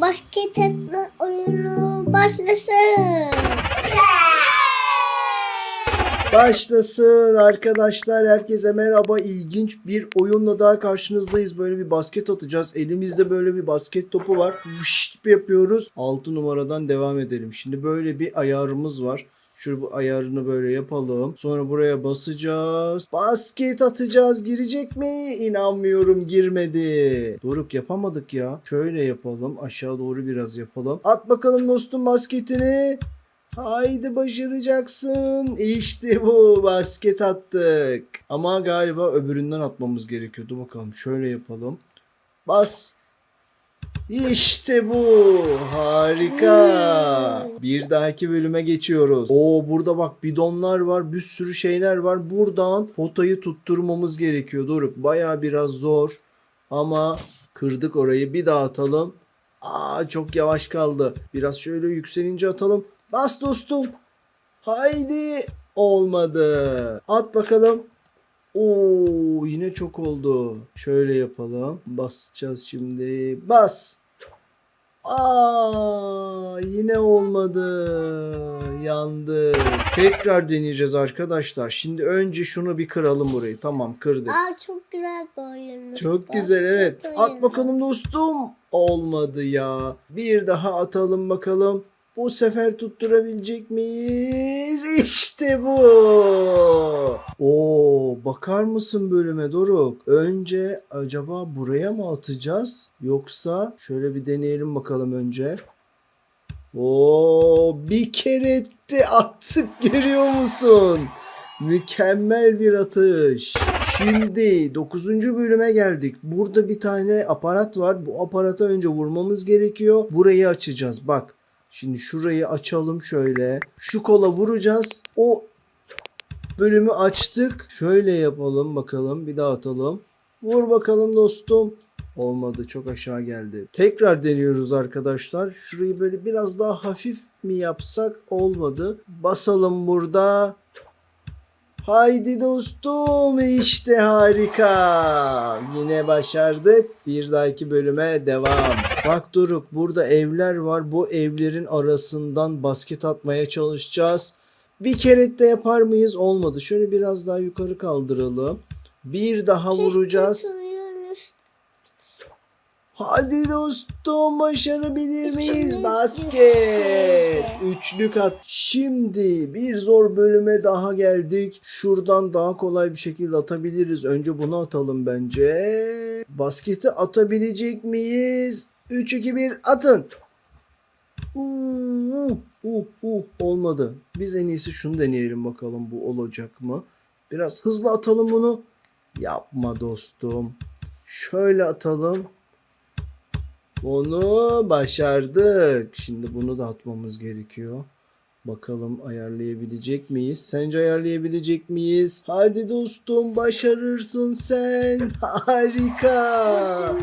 basket etme oyunu başlasın. Başlasın arkadaşlar. Herkese merhaba. İlginç bir oyunla daha karşınızdayız. Böyle bir basket atacağız. Elimizde böyle bir basket topu var. Vışt yapıyoruz. 6 numaradan devam edelim. Şimdi böyle bir ayarımız var. Şöyle bu ayarını böyle yapalım. Sonra buraya basacağız. Basket atacağız. Girecek mi? İnanmıyorum girmedi. Doruk yapamadık ya. Şöyle yapalım. Aşağı doğru biraz yapalım. At bakalım dostum basketini. Haydi başaracaksın. İşte bu basket attık. Ama galiba öbüründen atmamız gerekiyordu. Bakalım şöyle yapalım. Bas. İşte bu. Harika. Bir dahaki bölüme geçiyoruz. Oo burada bak bidonlar var. Bir sürü şeyler var. Buradan potayı tutturmamız gerekiyor. Doruk baya biraz zor. Ama kırdık orayı. Bir daha atalım. Aa çok yavaş kaldı. Biraz şöyle yükselince atalım. Bas dostum. Haydi. Olmadı. At bakalım. Oo yine çok oldu. Şöyle yapalım. Basacağız şimdi. Bas. Aa yine olmadı. Yandı. Tekrar deneyeceğiz arkadaşlar. Şimdi önce şunu bir kıralım burayı. Tamam kırdık. Aa çok güzel bir oyun. Çok güzel evet. Basket At bakalım dostum. Olmadı ya. Bir daha atalım bakalım. Bu sefer tutturabilecek miyiz? İşte bu. Oo, bakar mısın bölüme Doruk? Önce acaba buraya mı atacağız? Yoksa şöyle bir deneyelim bakalım önce. Oo, bir kere de attık görüyor musun? Mükemmel bir atış. Şimdi 9. bölüme geldik. Burada bir tane aparat var. Bu aparata önce vurmamız gerekiyor. Burayı açacağız. Bak. Şimdi şurayı açalım şöyle. Şu kola vuracağız. O bölümü açtık. Şöyle yapalım bakalım. Bir daha atalım. Vur bakalım dostum. Olmadı. Çok aşağı geldi. Tekrar deniyoruz arkadaşlar. Şurayı böyle biraz daha hafif mi yapsak? Olmadı. Basalım burada. Haydi dostum işte harika. Yine başardık. Bir dahaki bölüme devam. Bak Doruk burada evler var. Bu evlerin arasından basket atmaya çalışacağız. Bir kere de yapar mıyız? Olmadı. Şöyle biraz daha yukarı kaldıralım. Bir daha vuracağız. Hadi dostum başarabilir miyiz? Basket. Üçlük at. Şimdi bir zor bölüme daha geldik. Şuradan daha kolay bir şekilde atabiliriz. Önce bunu atalım bence. Basketi atabilecek miyiz? 3 2 1 atın. Uh, uh, uh, olmadı. Biz en iyisi şunu deneyelim bakalım bu olacak mı? Biraz hızlı atalım bunu. Yapma dostum. Şöyle atalım. Onu başardık. Şimdi bunu da atmamız gerekiyor. Bakalım ayarlayabilecek miyiz? Sence ayarlayabilecek miyiz? Hadi dostum başarırsın sen. Harika.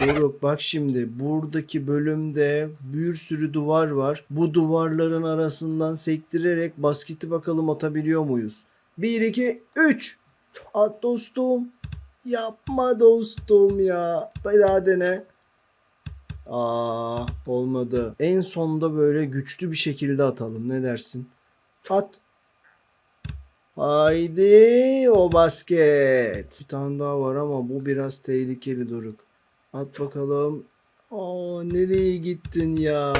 Doruk bak şimdi buradaki bölümde bir sürü duvar var. Bu duvarların arasından sektirerek basketi bakalım atabiliyor muyuz? 1 2 3 At dostum. Yapma dostum ya. Bir daha dene. Aa olmadı. En sonda böyle güçlü bir şekilde atalım. Ne dersin? At. Haydi o basket. Bir tane daha var ama bu biraz tehlikeli Doruk. At bakalım. Aa nereye gittin ya?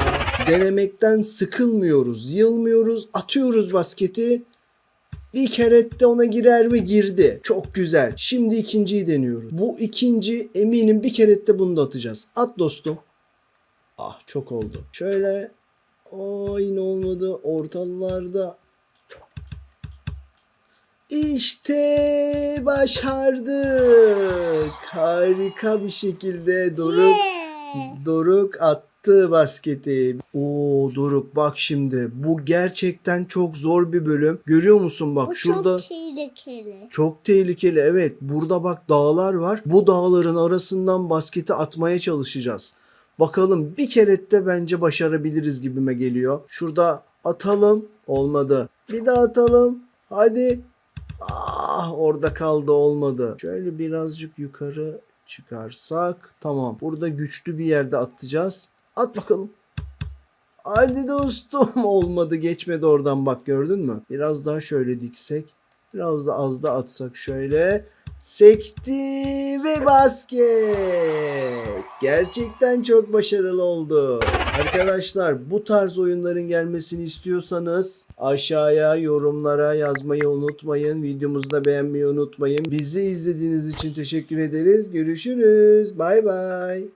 Denemekten sıkılmıyoruz, yılmıyoruz, atıyoruz basketi. Bir kere de ona girer mi? Girdi. Çok güzel. Şimdi ikinciyi deniyoruz. Bu ikinci eminim bir kere de bunu da atacağız. At dostum. Ah çok oldu. Şöyle. Aa yine olmadı. Ortalarda. İşte başardık. Harika bir şekilde Doruk Yeah. Doruk attı basketi. Oo Doruk bak şimdi. Bu gerçekten çok zor bir bölüm. Görüyor musun bak Bu şurada. çok tehlikeli. Çok tehlikeli evet. Burada bak dağlar var. Bu dağların arasından basketi atmaya çalışacağız. Bakalım bir kere de bence başarabiliriz gibime geliyor. Şurada atalım. Olmadı. Bir daha atalım. Hadi. Ah orada kaldı olmadı. Şöyle birazcık yukarı çıkarsak tamam. Burada güçlü bir yerde atacağız. At bakalım. Hadi dostum. Olmadı geçmedi oradan bak gördün mü? Biraz daha şöyle diksek. Biraz da az da atsak şöyle. Sekti ve basket. Gerçekten çok başarılı oldu. Arkadaşlar bu tarz oyunların gelmesini istiyorsanız aşağıya yorumlara yazmayı unutmayın. Videomuzu da beğenmeyi unutmayın. Bizi izlediğiniz için teşekkür ederiz. Görüşürüz. Bay bay.